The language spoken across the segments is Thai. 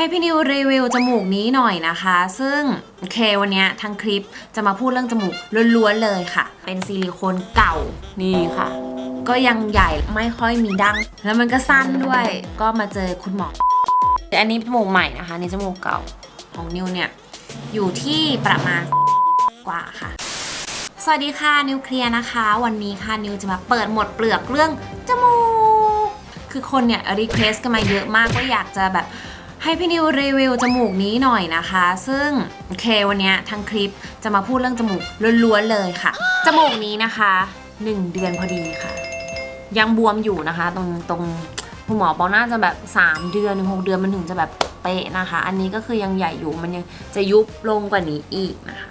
ให้พี่นิวรีวิวจมูกนี้หน่อยนะคะ ซึ่งโอเควันนี้ทั้งคลิปจะมาพูดเรื่องจมูกล้วนๆเลยค่ะ เป็นซิลิโคนเก่านี่ค่ะ ก็ยังใหญ่ไม่ค่อยมีดั้งแล้วมันก็สั้นด้วยก็มาเจอคุณหมออันนี้จมูกใหม่นะคะนี่จมูกเก่าของนิวเนี่ยอยู่ที่ประมาณกว่าค่ะ สวัสดีค่ะนิวเคลียร์นะคะ วันนี้ค่ะนิวจะมาเปิดหมดเปลือกเรื่องจมูก คือคนเนี่ยรีเควสกันมาเยอะมากว่าอยากจะแบบ ให้พี่นิวรีวิวจมูกนี้หน่อยนะคะ ซึ่งโอเควันนี้ทั้งคลิปจะมาพูดเรื่องจมูกล้วนๆเลยค่ะ จมูกนี้นะคะ 1 เดือนพอดีค่ะ ยังบวมอยู่นะคะ ตรงตรงคุณหมอบอกน่าจะแบบ 3 เดือนถึง6เดือนมันถึงจะแบบเป๊ะนะคะ อันนี้ก็คือยังใหญ่อยู่มันยังจะยุบลงกว่านี้อีกนะคะ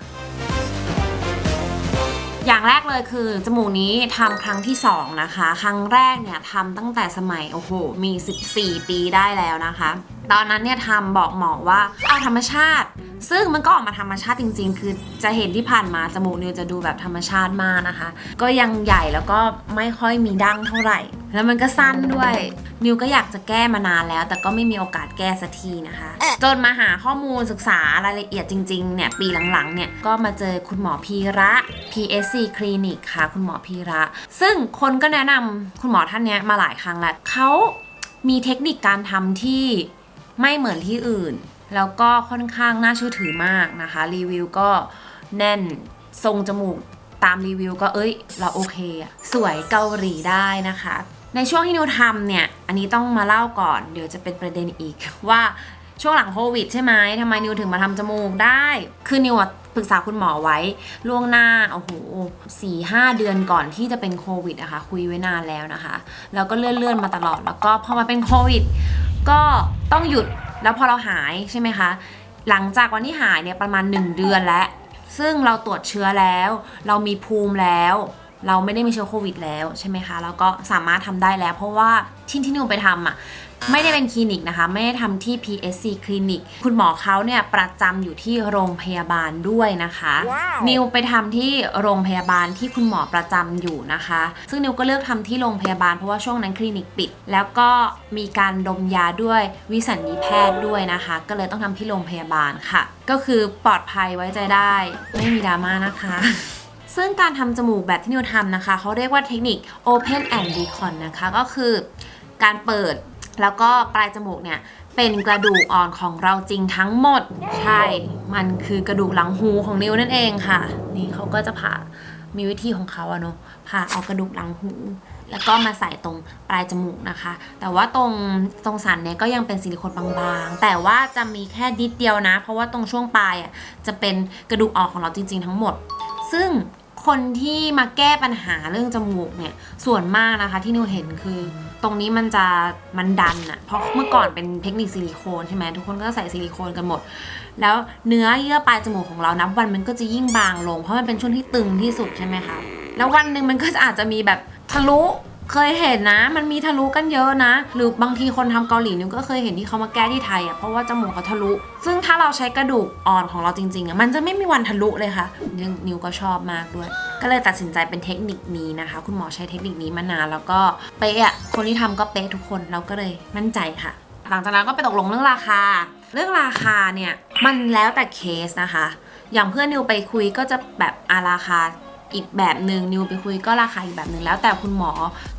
อย่างแรกเลยคือจมูกนี้ทำครั้งที่ 2 นะคะ ครั้งแรกเนี่ยทำตั้งแต่สมัยโอ้โหมี 14 ปีได้แล้วนะคะ ตอนนั้นเนี่ยทำบอกหมอว่าเอาธรรมชาติ ซึ่งมันก็ออกมาธรรมชาติจริง ๆ คือจะเห็นที่ผ่านมาจมูกนิวจะดูแบบธรรมชาติมากนะคะ ก็ยังใหญ่แล้วก็ไม่ค่อยมีดั้งเท่าไหร่ แล้วมันก็สั้นด้วย นิวก็อยากจะแก้มานานแล้ว แต่ก็ไม่มีโอกาสแก้สักทีนะคะ จนมาหาข้อมูลศึกษารายละเอียดจริงๆเนี่ยปีหลังๆเนี่ยก็มาเจอคุณหมอพีระ PSC Clinic ค่ะ คุณหมอพีระ ซึ่งคนก็แนะนำคุณหมอท่านเนี้ยมาหลายครั้งแล้วเขามีเทคนิคการทำที่ไม่เหมือนที่อื่น แล้วก็ค่อนข้างน่าเชื่อถือมากนะคะ รีวิวก็แน่นทรงจมูกตามรีวิวก็เอ้ย เราโอเคอะสวยเกาหลีได้นะคะ ในช่วงที่นิวทำเนี่ย อันนี้ต้องมาเล่าก่อน เดี๋ยวจะเป็นประเด็นอีกว่าช่วงหลังโควิดใช่ไหมทำไมนิวถึงมาทำจมูกได้ คือนิวอะปรึกษาคุณหมอไว้ล่วงหน้า โอ้โหสี่ห้าเดือนก่อนที่จะเป็นโควิดนะคะ คุยไว้นานแล้วนะคะ แล้วก็เลื่อนเลื่อนๆมาตลอด แล้วก็พอมาเป็นโควิด ก็ต้องหยุด แล้วพอเราหายใช่ไหมคะ หลังจากวันที่หายเนี่ยประมาณ 1 เดือนแล้ว ซึ่งเราตรวจเชื้อแล้ว เรามีภูมิแล้ว เราไม่ได้มีเชื้อโควิดแล้วใช่ไหมคะ แล้วก็สามารถทำได้แล้ว เพราะว่าที่ที่นิวไปทำอะไม่ได้เป็นคลินิกนะคะ ไม่ได้ทำที่ PSC คลินิก คุณหมอเขาเนี่ยประจำอยู่ที่โรงพยาบาลด้วยนะคะนิวไปทำที่โรงพยาบาลที่คุณหมอประจำอยู่นะคะ ซึ่งนิวก็เลือกทำที่โรงพยาบาลเพราะว่าช่วงนั้นคลินิกปิด แล้วก็มีการดมยาด้วยวิสัญญีแพทย์ด้วยนะคะ ก็เลยต้องทำที่โรงพยาบาลค่ะ ก็คือปลอดภัยไว้ใจได้ ไม่มีดราม่านะคะ ซึ่งการทำจมูกแบบที่นิวทำนะคะ เขาเรียกว่าเทคนิค Open and Recon นะคะ ก็คือการเปิดแล้วก็ปลายจมูกเนี่ย เป็นกระดูกอ่อนของเราจริงทั้งหมด ใช่ มันคือกระดูกหลังหูของนิวนั่นเองค่ะ นี่เขาก็จะผ่ามีวิธีของเขาอะเนาะผ่าเอากระดูกหลังหู แล้วก็มาใส่ตรงปลายจมูกนะคะ แต่ว่าตรงตรงสันเนี่ยก็ยังเป็นซิลิโคนบางๆ แต่ว่าจะมีแค่นิดเดียวนะ เพราะว่าตรงช่วงปลายอะจะเป็นกระดูกอ่อนของเราจริง ๆ ทั้งหมด ซึ่ง คนที่มาแก้ปัญหาเรื่องจมูกเนี่ยส่วนมากนะคะที่นิวเห็นคือ ตรงนี้มันจะมันดันอะเพราะเมื่อก่อนเป็นเทคนิคซิลิโคนใช่ไหมทุกคนก็ใส่ซิลิโคนกันหมด แล้วเนื้อเยื่อปลายจมูกของเรานับวันมันก็จะยิ่งบางลง เพราะมันเป็นช่วงที่ตึงที่สุดใช่ไหมคะแล้ววันหนึ่งมันก็จะอาจจะมีแบบทะลุ เคยเห็นนะ มันมีทะลุกันเยอะนะ หรือบางทีคนทำเกาหลีนิวก็เคยเห็นที่เขามาแก้ที่ไทยอะเพราะว่าจมูกเขาทะลุ ซึ่งถ้าเราใช้กระดูกอ่อนของเราจริงๆอะมันจะไม่มีวันทะลุเลยค่ะยังนิวก็ชอบมากด้วย ก็เลยตัดสินใจเป็นเทคนิคนี้นะคะ คุณหมอใช้เทคนิคนี้มานานแล้วก็เป๊ะคนที่ทำก็เป๊ะทุกคนเราก็เลยมั่นใจค่ะ หลังจากนั้นก็ไปตกลงเรื่องราคา เรื่องราคาเนี่ยมันแล้วแต่เคสนะคะ อย่างเพื่อนนิวไปคุยก็จะแบบอาราคา อีกแบบหนึ่งนิวไปคุยก็ราคาอีกแบบหนึ่งแล้วแต่คุณหมอ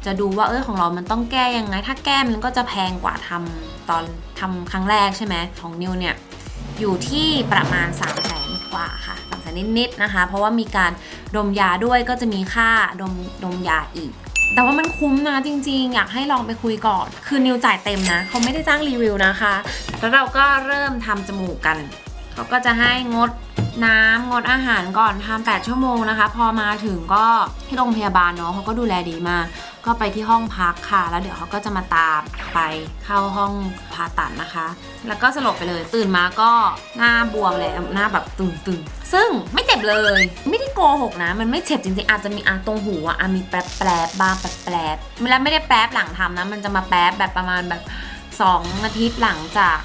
จะดูว่าเออของเรามันต้องแก้ยังไง ถ้าแก้มันก็จะแพงกว่าทำตอนทำครั้งแรกใช่ไหมของนิวเนี่ยอยู่ที่ประมาณ 3 0 0แสนกว่าค่ะสามแสนนิดๆนะคะ เพราะว่ามีการดมยาด้วยก็จะมีค่าดมดมยาอีก แต่ว่ามันคุ้มนะจริง ๆ อยากให้ลองไปคุยก่อน คือนิวจ่ายเต็มนะ เขาไม่ได้จ้างรีวิวนะคะ แล้วเราก็เริ่มทำจมูกกัน เขาก็จะให้งดน้ำงดอาหารก่อนทำ8ชั่วโมงนะคะ พอมาถึงก็ที่โรงพยาบาลเนาะเขาก็ดูแลดีมาก ก็ไปที่ห้องพักค่ะ แล้วเดี๋ยวเขาก็จะมาตามไปเข้าห้องผ่าตัดนะคะ แล้วก็สลบไปเลยตื่นมาก็หน้าบวมเลยหน้าแบบตึงๆ ซึ่งไม่เจ็บเลย ไม่ได้โกหกนะ มันไม่เจ็บจริงๆอาจจะมีอาตรงหูอะมีแป๊บแปรบบ้างแป๊บแปรบแล้วไม่ได้แป๊บหลังทำนะ มันจะมาแป๊บแบบประมาณแบบสองอาทิตย์หลังจาก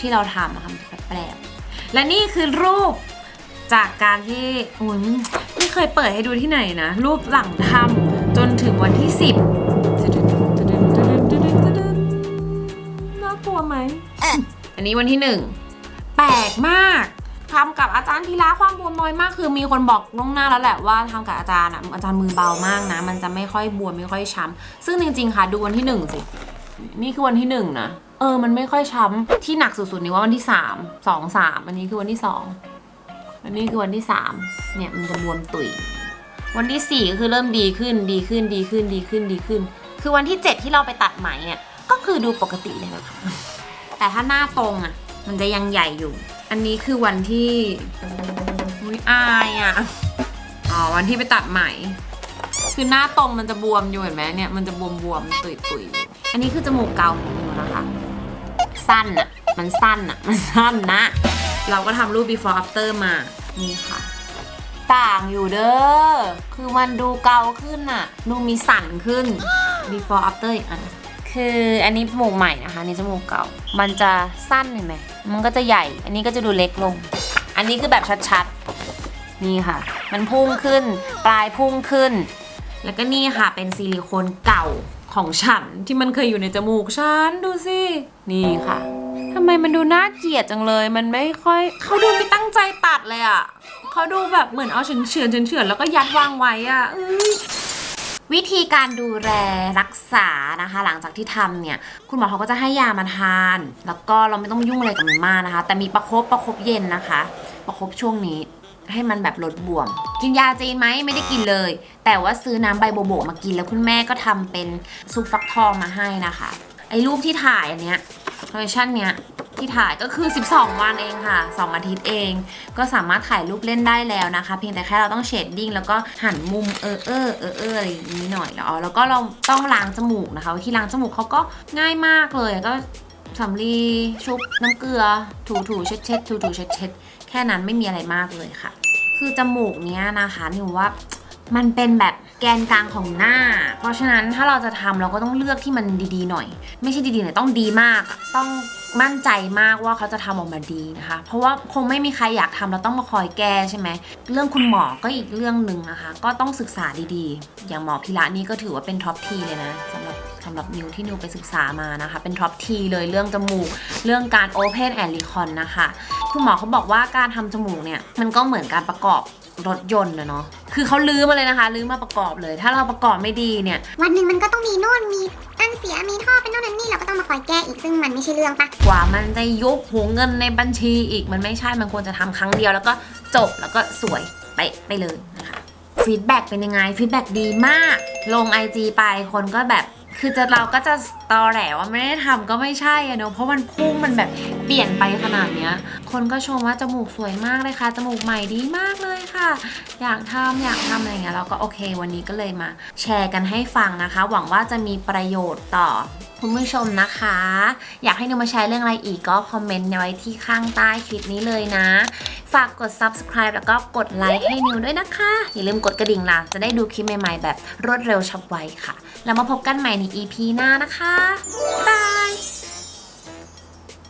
ที่เราทำอะค่ะมันจะแป๊บแปรบ และนี่คือรูปจากการที่โอ้ยไม่เคยเปิดให้ดูที่ไหนนะ รูปหลังทำจนถึงวันที่ 10น่ากลัวไหม อันนี้วันที่หนึ่งแปลกมากทำกับอาจารย์ทีละความบวมน้อยมาก คือมีคนบอกล่วงหน้าแล้วแหละว่าทำกับอาจารย์อะอาจารย์มือเบามากนะ มันจะไม่ค่อยบวมไม่ค่อยช้ำซึ่งจริงๆค่ะดูวันที่หนึ่งสิ นี่คือวันที่หนึ่งนะ เออ มันไม่ค่อยช้ำที่หนักสุดๆนี่ว่าวันที่สามสองสามอันนี้คือวันที่สองอันนี้คือวันที่สามเนี่ยมันจะบวมตุยวันที่สี่ก็คือเริ่มดีขึ้นดีขึ้นดีขึ้นดีขึ้นดีขึ้น คือวันที่เจ็ดที่เราไปตัดไหมอะก็คือดูปกติเลยนะคะแต่ถ้าหน้าตรงอะ มันจะยังใหญ่อยู่ อันนี้คือวันที่อุ้ยอายอะอ๋อวันที่ไปตัดไหมคือหน้าตรงมันจะบวมอยู่เห็นไหมเนี่ยมันจะบวมบวมๆตุยตุยๆอันนี้คือจมูกเกาของมิวนะคะ สั้นอะมันสั้นอะมันสั้นนะ เราก็ทำรูป before after มา นี่ค่ะ ต่างอยู่เด้อ คือมันดูเกาขึ้นอะดูมีสันขึ้น before after อีกอัน คืออันนี้จมูกใหม่นะคะนนี่จมูกเก่า มันจะสั้นเห็นไหม มันก็จะใหญ่ อันนี้ก็จะดูเล็กลง อันนี้คือแบบชัดๆ นี่ค่ะ มันพุ่งขึ้น ปลายพุ่งขึ้น แล้วก็นี่ค่ะเป็นซิลิโคนเก่าของฉันที่มันเคยอยู่ในจมูกฉันดูสิ นี่ค่ะทำไมมันดูน่าเกลียดจังเลย มันไม่ค่อยเขาดูไม่ตั้งใจตัดเลยอะ่ะเขาดูแบบเหมือนเอาเฉือนเฉือนเฉือนเฉือนแล้วก็ยัดวางไว้อะ่ะเอ้ยวิธีการดูแลรักษานะคะ หลังจากที่ทำเนี่ย คุณหมอเขาก็จะให้ยามาทาน แล้วก็เราไม่ต้องยุ่งอะไรกับมันมากนะคะ แต่มีประคบประคบเย็นนะคะ ประคบช่วงนี้ ให้มันแบบลดบวม กินยาจีนไหมไม่ได้กินเลย แต่ว่าซื้อน้ำใบโบโบมากินแล้วคุณแม่ก็ทำเป็นซุปฟักทองมาให้นะคะ ไอ้รูปที่ถ่ายอันเนี้ยคอลเลคชันเนี้ยที่ถ่ายก็คือ 12 วันเองค่ะ 2 อาทิตย์เอง ก็สามารถถ่ายรูปเล่นได้แล้วนะคะ เพียงแต่แค่เราต้องเชดดิ้งแล้วก็หันมุมเออเออเออเอออะไรอย่างนี้หน่อยแล้วอ๋อแล้วก็เราต้องล้างจมูกนะคะวิธีล้างจมูกเขาก็ง่ายมากเลยก็สำลีชุบน้ำเกลือ ถูถูเช็ดเช็ดถูถูเช็ดเช็ดแค่นั้นไม่มีอะไรมากเลยค่ะ คือจมูกเนี้ยนะคะนิวว่ามันเป็นแบบ แกนกลางของหน้า เพราะฉะนั้นถ้าเราจะทำเราก็ต้องเลือกที่มันดีๆหน่อย ไม่ใช่ดีๆหน่อยต้องดีมากอะต้องมั่นใจมากว่าเขาจะทำออกมาดีนะคะ เพราะว่าคงไม่มีใครอยากทำเราต้องมาคอยแก้ใช่ไหม เรื่องคุณหมอก็อีกเรื่องหนึ่งนะคะ ก็ต้องศึกษาดีๆ อย่างหมอพิระนี่ก็ถือว่าเป็นท็อปทีเลยนะสำหรับสำหรับนิวที่นิวไปศึกษามานะคะ เป็นท็อปทีเลยเรื่องจมูก เรื่องการ Open and Recon นะคะ คุณหมอเขาบอกว่าการทำจมูกเนี่ย มันก็เหมือนการประกอบรถยนต์นะเนาะ คือเขาลื้อมาเลยนะคะลื้อมาประกอบเลย ถ้าเราประกอบไม่ดีเนี่ย วันหนึ่งมันก็ต้องมีโน่นมีนั่นเสียมีท่อเป็นโน่นนั่นนี่เราก็ต้องมาคอยแก้อีกซึ่งมันไม่ใช่เรื่องปะกว่ามันจะยุบหัวเงินในบัญชีอีกมันไม่ใช่มันควรจะทำครั้งเดียวแล้วก็จบแล้วก็สวยไปไปเลยนะคะฟีดแบ็กเป็นยังไงฟีดแบ็กดีมาก ลง IG ไปคนก็แบบ คือจะเราก็จะตอแหลว่าไม่ได้ทำก็ไม่ใช่อะเนอะเพราะมันพุ่งมันแบบเปลี่ยนไปขนาดเนี้ย คนก็ชมว่าจมูกสวยมากเลยค่ะ จมูกใหม่ดีมากเลยค่ะ อยากทำอยากทำอะไรเงี้ยเราก็โอเค วันนี้ก็เลยมาแชร์กันให้ฟังนะคะ หวังว่าจะมีประโยชน์ต่อคุณผู้ชมนะคะ อยากให้นิวมาแชร์เรื่องอะไรอีกก็คอมเมนต์ไว้ที่ข้างใต้คลิปนี้เลยนะ ฝากกด subscribe แล้วก็กดไลค์ให้นิวด้วยนะคะ อย่าลืมกดกระดิ่งล่ะจะได้ดูคลิปใหม่ๆ แบบรวดเร็วฉับไวค่ะ แล้วมาพบกันใหม่ใน EP หน้านะคะบาย